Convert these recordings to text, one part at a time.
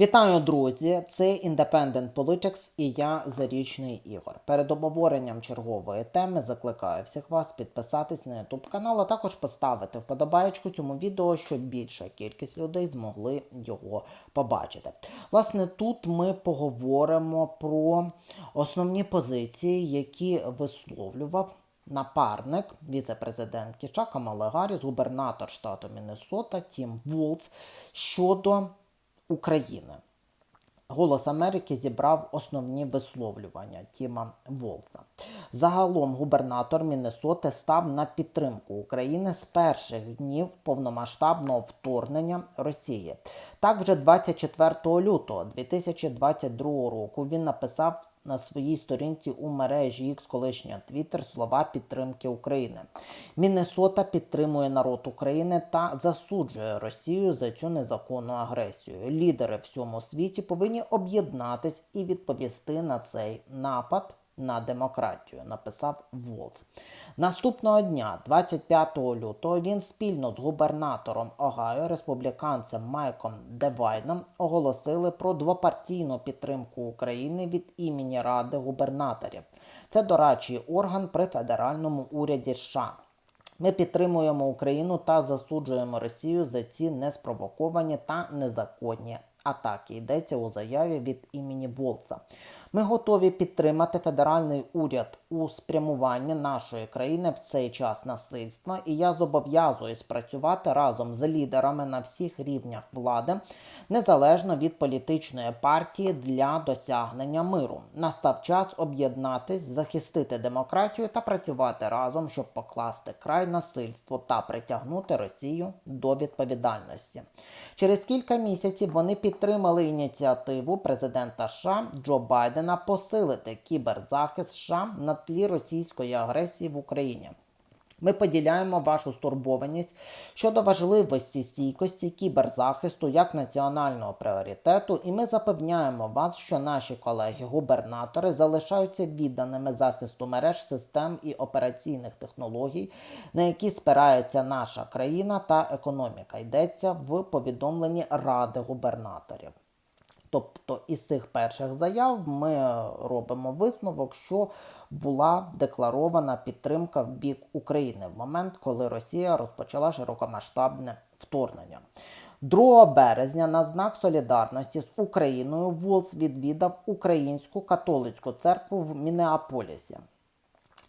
Вітаю, друзі! Це Independent Politics і я Зарічний Ігор. Перед обговоренням чергової теми закликаю всіх вас підписатись на YouTube канал, а також поставити вподобаєчку цьому відео, щоб більша кількість людей змогли його побачити. Власне, тут ми поговоримо про основні позиції, які висловлював напарник віце-президентки Чака Малегаріс, губернатор штату Міннесота Тім Вулц щодо України. Голос Америки зібрав основні висловлювання Тіма Волса. Загалом губернатор Міннесоти став на підтримку України з перших днів повномасштабного вторгнення Росії. Так, вже 24 лютого 2022 року він написав на своїй сторінці у мережі X колишня Twitter слова підтримки України. Міннесота підтримує народ України та засуджує Росію за цю незаконну агресію. Лідери всьому світі повинні об'єднатись і відповісти на цей напад на демократію, написав Волц. Наступного дня, 25 лютого, він спільно з губернатором Огайо, республіканцем Майком Девайном, оголосили про двопартійну підтримку України від імені Ради губернаторів. Це дорадчий орган при федеральному уряді США. Ми підтримуємо Україну та засуджуємо Росію за ці неспровоковані та незаконні атаки. Йдеться у заяві від імені Волца. Ми готові підтримати федеральний уряд у спрямуванні нашої країни в цей час насильства, і я зобов'язуюсь працювати разом з лідерами на всіх рівнях влади, незалежно від політичної партії для досягнення миру. Настав час об'єднатись, захистити демократію та працювати разом, щоб покласти край насильству та притягнути Росію до відповідальності. Через кілька місяців вони підтримали ініціативу президента США Джо Байдена посилити кіберзахист США на тлі російської агресії в Україні. Ми поділяємо вашу стурбованість щодо важливості стійкості кіберзахисту як національного пріоритету, і ми запевняємо вас, що наші колеги-губернатори залишаються відданими захисту мереж систем і операційних технологій, на які спирається наша країна та економіка. Йдеться в повідомленні Ради губернаторів. Тобто із цих перших заяв ми робимо висновок, що була декларована підтримка в бік України в момент, коли Росія розпочала широкомасштабне вторгнення. 2 березня на знак солідарності з Україною Волц відвідав Українську католицьку церкву в Мінеаполісі.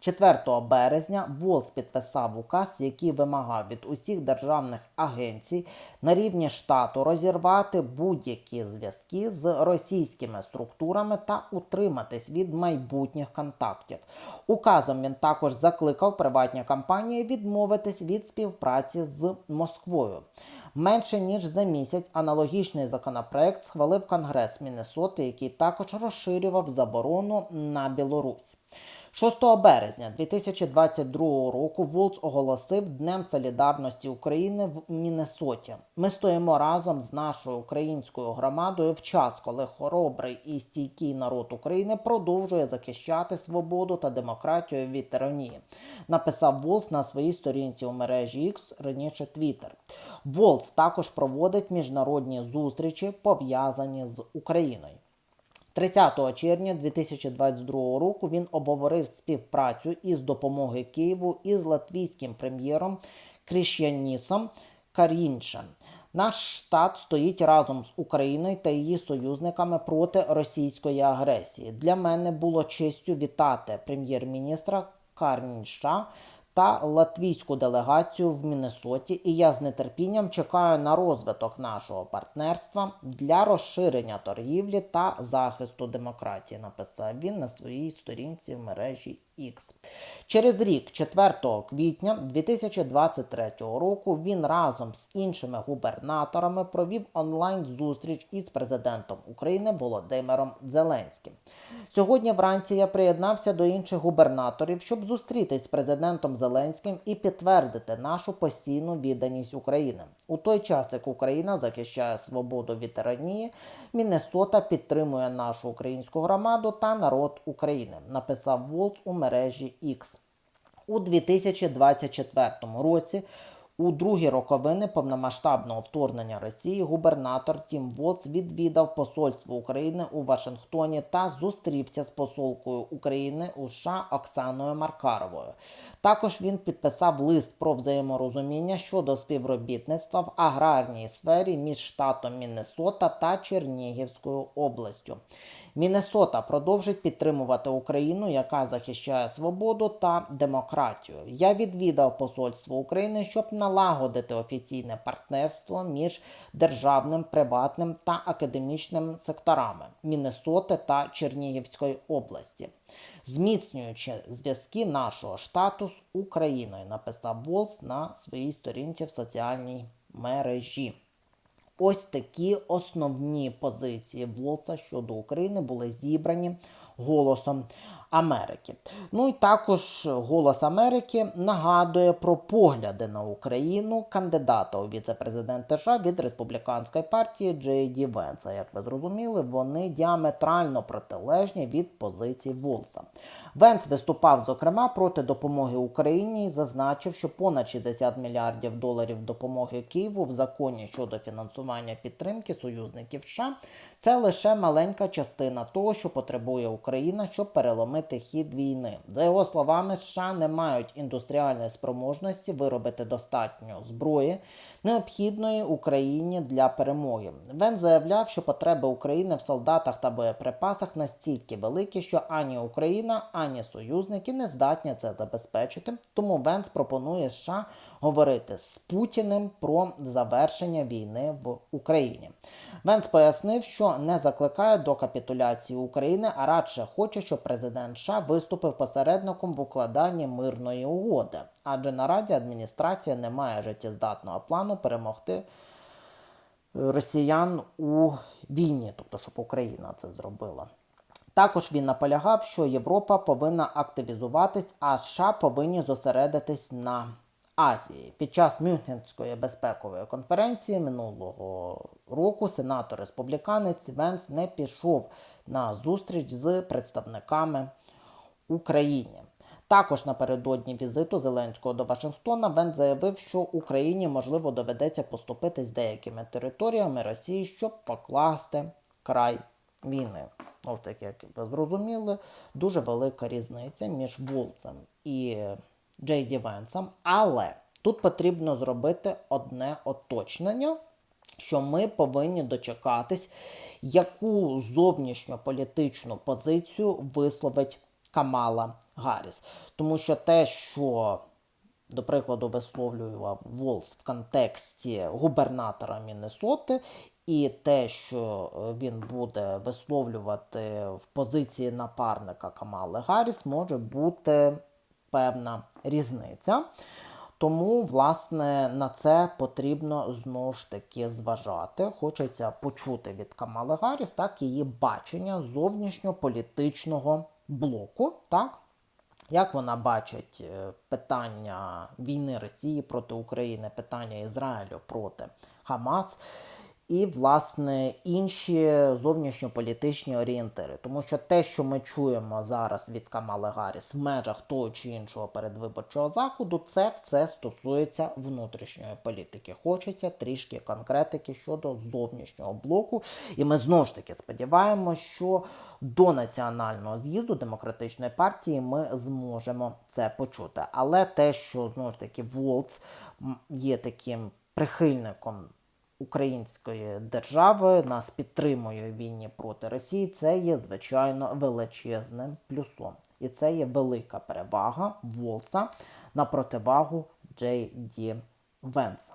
4 березня ВОЗ підписав указ, який вимагав від усіх державних агенцій на рівні штату розірвати будь-які зв'язки з російськими структурами та утриматись від майбутніх контактів. Указом він також закликав приватні компанії відмовитись від співпраці з Москвою. Менше ніж за місяць аналогічний законопроект схвалив Конгрес Міннесоти, який також розширював заборону на Білорусь. 6 березня 2022 року Волц оголосив Днем Солідарності України в Міннесоті. Ми стоїмо разом з нашою українською громадою в час, коли хоробрий і стійкий народ України продовжує захищати свободу та демократію від тиранії. Написав Волц на своїй сторінці у мережі X, раніше Twitter. Волц також проводить міжнародні зустрічі, пов'язані з Україною. 30 червня 2022 року він обговорив співпрацю із допомоги Києву із латвійським прем'єром Кріш'янісом Карінчем. Наш штат стоїть разом з Україною та її союзниками проти російської агресії. Для мене було честю вітати прем'єр-міністра Карнінша та латвійську делегацію в Міннесоті, і я з нетерпінням чекаю на розвиток нашого партнерства для розширення торгівлі та захисту демократії. Написав він на своїй сторінці в мережі X. Через рік, 4 квітня 2023 року, він разом з іншими губернаторами провів онлайн-зустріч із президентом України Володимиром Зеленським. Сьогодні вранці я приєднався до інших губернаторів, щоб зустрітись з президентом Зеленським і підтвердити нашу постійну відданість України. У той час, як Україна захищає свободу від тиранії, Міннесота підтримує нашу українську громаду та народ України, написав Волц у мережі X. У 2024 році У другі роковини повномасштабного вторгнення Росії губернатор Тім Воц відвідав посольство України у Вашингтоні та зустрівся з посолкою України у США Оксаною Маркаровою. Також він підписав лист про взаєморозуміння щодо співробітництва в аграрній сфері між штатом Міннесота та Чернігівською областю. Міннесота продовжить підтримувати Україну, яка захищає свободу та демократію. Я відвідав посольство України, щоб налагодити офіційне партнерство між державним, приватним та академічним секторами Міннесоти та Чернігівської області, зміцнюючи зв'язки нашого штату з Україною, написав Волс на своїй сторінці в соціальній мережі. Ось такі основні позиції Блоца щодо України були зібрані голосом Америки. Ну і також Голос Америки нагадує про погляди на Україну кандидата у віце-президенти США від республіканської партії Джей Ді Венса. Як ви зрозуміли, вони діаметрально протилежні від позицій Волса. Венс виступав зокрема проти допомоги Україні і зазначив, що понад 60 мільярдів доларів допомоги Києву в законі щодо фінансування підтримки союзників США це лише маленька частина того, що потребує Україна, щоб переломити хід війни. За його словами, США не мають індустріальної спроможності виробити достатньо зброї, необхідної Україні для перемоги. Вен заявляв, що потреби України в солдатах та боєприпасах настільки великі, що ані Україна, ані союзники не здатні це забезпечити. Тому Венс пропонує США говорити з Путіним про завершення війни в Україні. Венс пояснив, що не закликає до капітуляції України, а радше хоче, щоб президент США виступив посередником в укладанні мирної угоди, адже наразі адміністрація не має життєздатного плану перемогти росіян у війні, тобто щоб Україна це зробила. Також він наполягав, що Європа повинна активізуватись, а США повинні зосередитись на Азії. Під час Мюнхенської безпекової конференції минулого року сенатор республіканець Венс не пішов на зустріч з представниками України. Також напередодні візиту Зеленського до Вашингтона Вен заявив, що Україні можливо доведеться поступитись деякими територіями Росії, щоб покласти край війни. Ось таки, як ви зрозуміли, дуже велика різниця між Волцем і Джей Ді Венсом. Але тут потрібно зробити одне уточнення, що ми повинні дочекатись, яку зовнішньополітичну позицію висловить Камала Гарріс. Тому що те, що, до прикладу, висловлював Волс в контексті губернатора Міннесоти, і те, що він буде висловлювати в позиції напарника Камали Гарріс, може бути певна різниця. Тому, власне, на це потрібно знову ж таки зважати. Хочеться почути від Камали Гарріс так, її бачення зовнішньополітичного блоку. так? Як вона бачить е, питання війни Росії проти України, питання Ізраїлю проти Хамас і, власне, інші зовнішньополітичні орієнтири. Тому що те, що ми чуємо зараз від Камали Гарріс в межах того чи іншого передвиборчого заходу, це все стосується внутрішньої політики. Хочеться трішки конкретики щодо зовнішнього блоку. І ми знову ж таки сподіваємося, що до національного з'їзду демократичної партії ми зможемо це почути. Але те, що знову ж таки Волц є таким прихильником української держави нас підтримує в війні проти Росії, це є звичайно величезним плюсом. І це є велика перевага Волса на противагу Джей Ді Венса.